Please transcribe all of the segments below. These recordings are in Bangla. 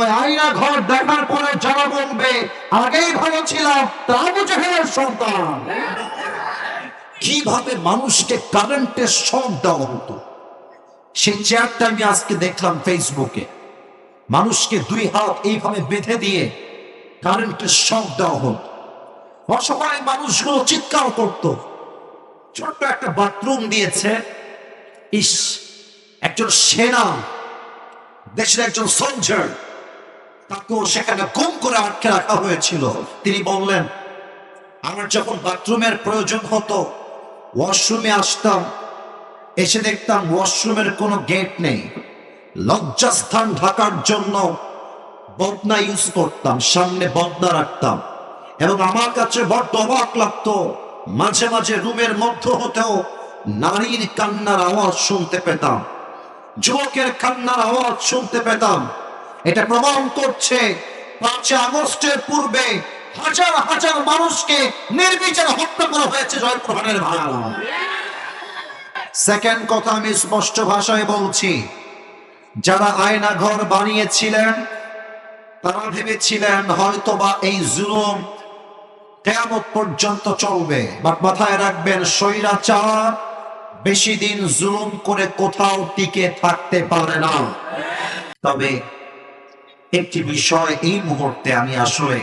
আইনা ঘর দেখার পরে যারা বলবে আগেই ভালো ছিলাম তা বুঝে সন্তান। কীভাবে মানুষকে কারেন্টের শখ দেওয়া হতো? সেই চেয়ারটা আমি আজকে দেখলাম ফেসবুকে মানুষকে দুই হাত এইভাবে বেঁধে দিয়ে কারেন্টের শখ দেওয়া হতো। অসহায় মানুষগুলো চিৎকার করত। ছোট্ট একটা বাথরুম দিয়েছে। ইস, একজন সেনা, দেশের একজন সোলজার তাকেও সেখানে গুম করে আটকে রাখা হয়েছিল। তিনি বললেন, আমার যখন বাথরুমের প্রয়োজন হতো, ওয়াশরুমে আসতাম, এসে দেখতাম ওয়াশরুমের কোনো গেট নেই। লজ্জাস্থান ঢাকার জন্য বদনা ইউজ করতাম, সামনে বদনা রাখতাম এবং আমার কাছে বড্ড অবাক লাগতো, মাঝে মাঝে রুমের মধ্য হতেও নারীর কান্নার আওয়াজ শুনতে পেতাম, যুবকের কান্নার আওয়াজ শুনতে পেতাম। এটা প্রমাণ করছে পাঁচই আগস্টের পূর্বে হাজার হাজার মানুষকে নির্বিচারে হত্যা করা হয়েছে জয়প্রধানের ভাড়া সেকেন্ড কথা আমি স্পষ্ট ভাষায় বলছি, যারা আয়না ঘর বানিয়েছিলেন, তারা ভেবেছিলেন হয়তোবা এই জুলুম কেয়ামত পর্যন্ত চলবে। বাট মাথায় রাখবেন, স্বৈরাচার বেশি দিন জুলুম করে কোথাও টিকে থাকতে পারে না। তবে একটি বিষয় এই মুহূর্তে আমি আসলে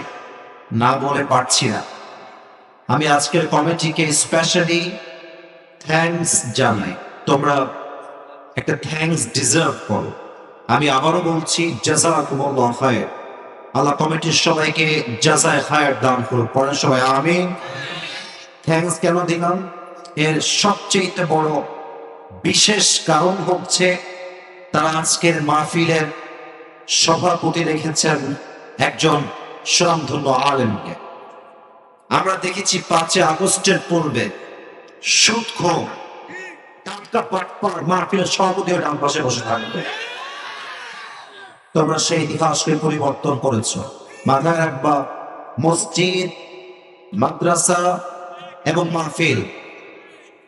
না বলে পারছি না। আমি আজকের কমিটিকে স্পেশালি থ্যাঙ্কস জানাই। তোমরা একটা থ্যাঙ্কস ডিজার্ভ করো। আমি আবারও বলছি জাজাকুমুল্লাহ খায়ের। আল্লাহ কমিটির সবাইকে জাজায় খায়ের দান করুক। পরে সবাই আমি থ্যাঙ্কস কেন দিলাম? এর সবচেয়ে বড় বিশেষ কারণ হচ্ছে তারা আজকের মাহফিলের সভাপতি রেখেছেন একজন স্বনামধন্য আলেমকে। আমরা দেখেছি পাঁচই আগস্টের পূর্বে সুদখোর টাটকা পাটপার মাহফিলের সভাপতি হয়ে ডান পাশে বসে থাকবে। তোমরা সেই ইতিহাসকে পরিবর্তন করেছ। মাথায় রাখবা, মসজিদ, মাদ্রাসা এবং মাহফিল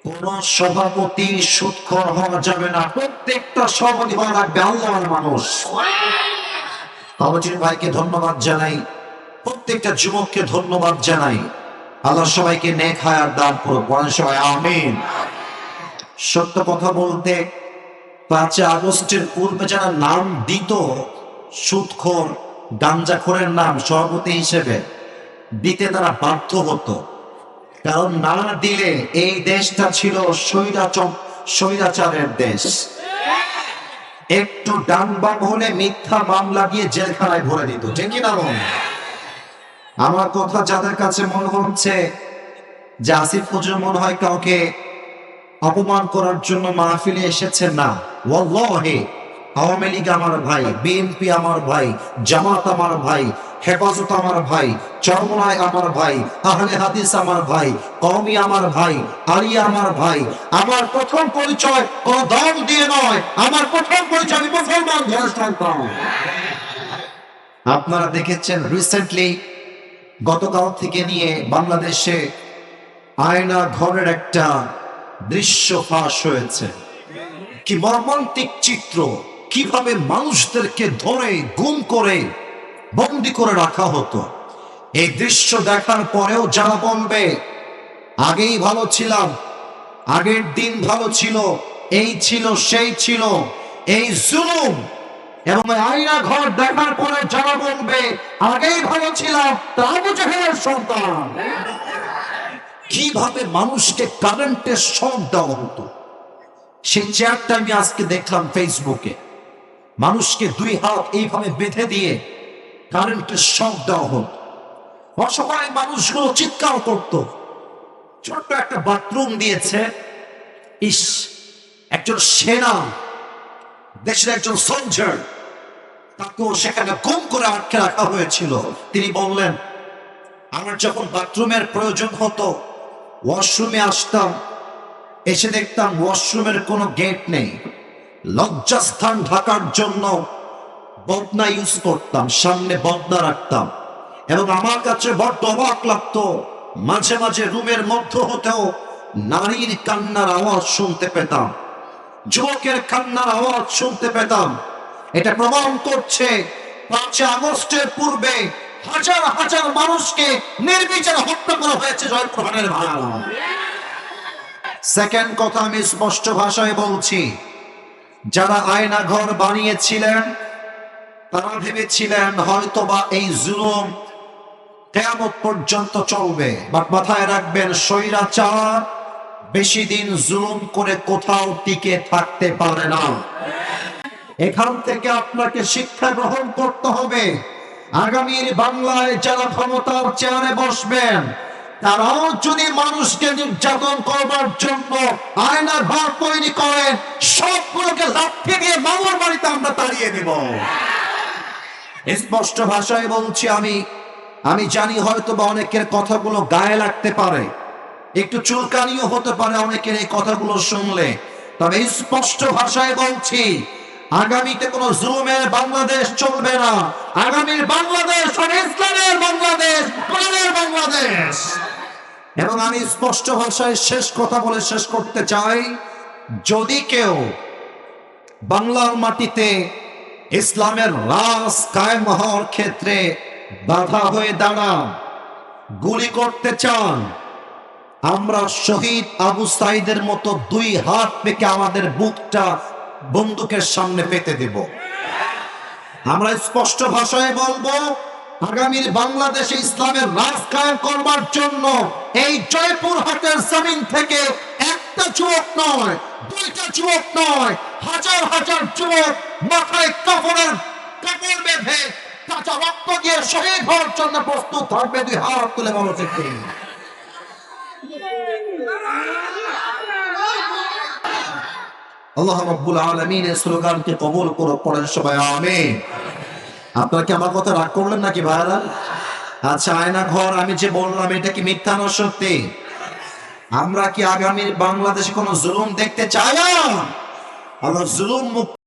কোন সভাপতি সুৎখর হওয়া যাবে না। প্রত্যেকটা সভাপতি হওয়া লাগবে আল্লাহর মানুষ। কমিটির ভাইকে ধন্যবাদ জানাই। প্রত্যেকটা যুবককে ধন্যবাদ জানাই। আল্লাহ সবাইকে নেক হায়ার দান করুক। সবাই, আমিন। সত্য কথা বলতে পাঁচই আগস্টের পূর্বে যারা নাম দিত সুদখোর গাঞ্জাখোরের নাম সভাপতি হিসেবে দিতে তারা বাধ্য হতো। কারণ না দিলে এই দেশটা ছিল স্বৈরাচক স্বৈরাচারের দেশ একটু ডান বাম হলে মিথ্যা মামলা দিয়ে জেলখানায় ভরে দিত, ঠিক কি না বল? আমার কথা যাদের কাছে মনে হচ্ছে যে আসিফ হুজুর মনে হয় কাউকে অপমান করার জন্য মাহফিলে এসেছে, না আওয়ামী লীগ আমার ভাই, বিএনপি আমার ভাই, জামাত আমার ভাই হেফাজত আমার ভাই, চরমনায় আমার ভাই, আহলে হাদিস আমার ভাই, কওমি আমার ভাই আলিয়া আমার ভাই। আমার প্রথম পরিচয় কোন দল দিয়ে নয়, আমার প্রথম পরিচয় আমি মুসলমান সন্তান আপনারা দেখেছেন রিসেন্টলি গতকাল থেকে নিয়ে বাংলাদেশে আয়না ঘরের একটা দৃশ্য ফাঁস হয়েছে। কি মর্মান্তিক চিত্র, কীভাবে মানুষদেরকে ধরে, গুম করে বন্দি করে রাখা হতো। এই দৃশ্য দেখার পরেও যারা বলবে, আগেই ভালো ছিলাম, আগের দিন ভালো ছিল, এই ছিল, সেই ছিল, এই জুলুম। এবং আয়না ঘর দেখার পরে যারা বলবে, আগেই ভালো ছিলাম, তা বুঝে সন্তান। কীভাবে মানুষকে কারেন্টের শখ দেওয়া হতো। সেই চেয়ারটা আমি আজকে দেখলাম ফেসবুকে মানুষকে দুই হাত এইভাবে বেঁধে দিয়ে কারেন্টের শখ দেওয়া হতো অসহায় মানুষগুলো চিৎকার করত। ছোট্ট একটা বাথরুম দিয়েছে। ইস, একজন সেনা, দেশের একজন সোলজার তাকেও সেখানে গুম করে আটকে রাখা হয়েছিল। তিনি বললেন, আমার যখন বাথরুমের প্রয়োজন হতো, ওয়াশরুমে আসতাম, এসে দেখতাম ওয়াশরুমের কোনো গেট নেই। লজ্জাস্থান ঢাকার জন্য বদনা ইউজ করতাম, সামনে বদনা রাখতাম। এবং আমার কাছে বড্ড অবাক লাগতো, মাঝে মাঝে রুমের মধ্য হতেও নারীর কান্নার আওয়াজ শুনতে পেতাম, যুবকের কান্নার আওয়াজ শুনতে পেতাম। এটা প্রমাণ করছে, পাঁচই আগস্টের পূর্বে হাজার হাজার মানুষকে নির্বিচারে হত্যা করা হয়েছে জয়প্রহানের ভাড়া সেকেন্ড কথা আমি স্পষ্ট ভাষায় বলছি, যারা আয়না ঘর বানিয়েছিলেন তারা ভেবেছিলেন হয়তোবা এই জুলুম কেয়ামত পর্যন্ত চলবে। বাট মাথায় রাখবেন, স্বৈরাচার বেশি দিন জুলুম করে কোথাও টিকে থাকতে পারে না। এখান থেকে আপনাকে শিক্ষা গ্রহণ করতে হবে। আগামীর বাংলায় যারা ক্ষমতার চেয়ারে বসবেন, তারাও যদি মানুষকে নির্যাতন করবার জন্য আয়নার ঘর তৈরি করেন সবগুলোকে লাঠি দিয়ে মামার বাড়িতে আমরা তাড়িয়ে দেব। স্পষ্ট ভাষায় বলছি আমি আমি জানি হয়তো বা অনেকের কথাগুলো গায়ে লাগতে পারে। একটু চুলকানিও হতে পারে অনেকের এই কথাগুলো শুনলে। তবে স্পষ্ট ভাষায় বলছি, আগামীতে কোনো জুলুমের বাংলাদেশ চলবে না। আগামীর বাংলাদেশ ইসলামের বাংলাদেশ বাংলাদেশ। এবং আমি স্পষ্ট ভাষায় শেষ কথা বলে শেষ করতে চাই, যদি কেউ বাংলার মাটিতে ইসলামের রাস কায়েম হওয়ার ক্ষেত্রে বাধা হয়ে দাঁড়ান। গুলি করতে চান। আমরা শহীদ আবু সাইদের মতো দুই হাত পেকে আমাদের বুকটা বন্দুকের সামনে পেতে দেব। আমরা স্পষ্ট ভাষায় বলব, আগামীর বাংলাদেশে ইসলামের রাজ কায়েম করবার জন্য এই জয়পুর হাটের জমিন থেকে একটা যুবক নয়, দুইটা যুবক নয় হাজার হাজার যুবক মাথায় কাপড়ের কাপড় বেঁধে কাঁচা রক্ত দিয়ে শহীদ হওয়ার জন্য প্রস্তুত থাকবে দুই হাত তুলে ঠিক আল্লাহ স্লোগানকে পড়েন সবাই, আমিন। আপনারা কি আমার কথা রাগ করলেন নাকি ভাইরা আচ্ছা আয়না ঘর, আমি যে বললাম, এটা কি মিথ্যা না সত্যি? আমরা কি আগামীর বাংলাদেশে কোনো জুলুম দেখতে চাই না আমরা জুলুম মুক্ত